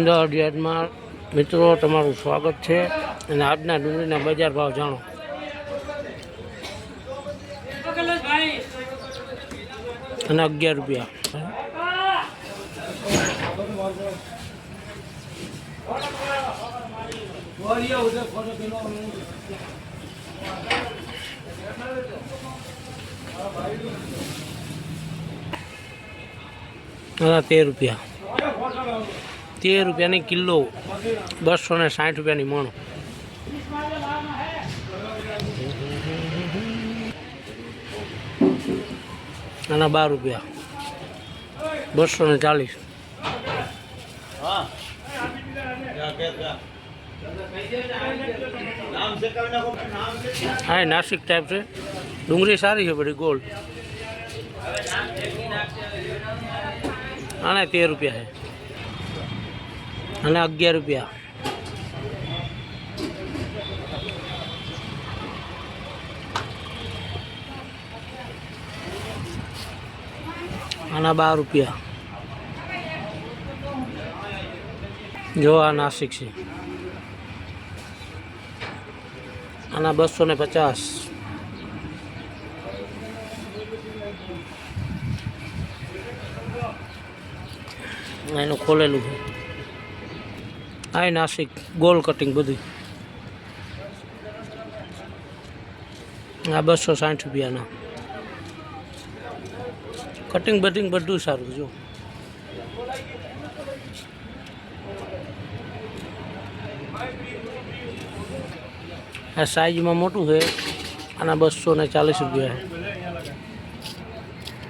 અમદાવાદ યાર્ડમાં મિત્રો, તમારું સ્વાગત છે અને આજના ડુંગળીના બજાર ભાવ જાણો. અને અગિયાર રૂપિયા. તેર રૂપિયા. તેર રૂપિયાની કિલો બસો ને સાઠ રૂપિયાની મણ. આના બાર રૂપિયા. બસો ને ચાલીસ. હા નાસિક ટાઈપ છે. ડુંગળી સારી છે બધી ગોલ્ડ આના તેર રૂપિયા છે. અને અગિયાર રૂપિયા. આના બાર રૂપિયા. જો આ નાસિક છે. આના બસો ને પચાસ. એનું ખોલેલું છે. આ નાસિક, ગોલ કટિંગ બધું આ બસો સાઠ રૂપિયાના. કટિંગ બટિંગ બધું સારું, જો. આ સાઈઝમાં મોટું છે, આના બસો ને ચાલીસ રૂપિયા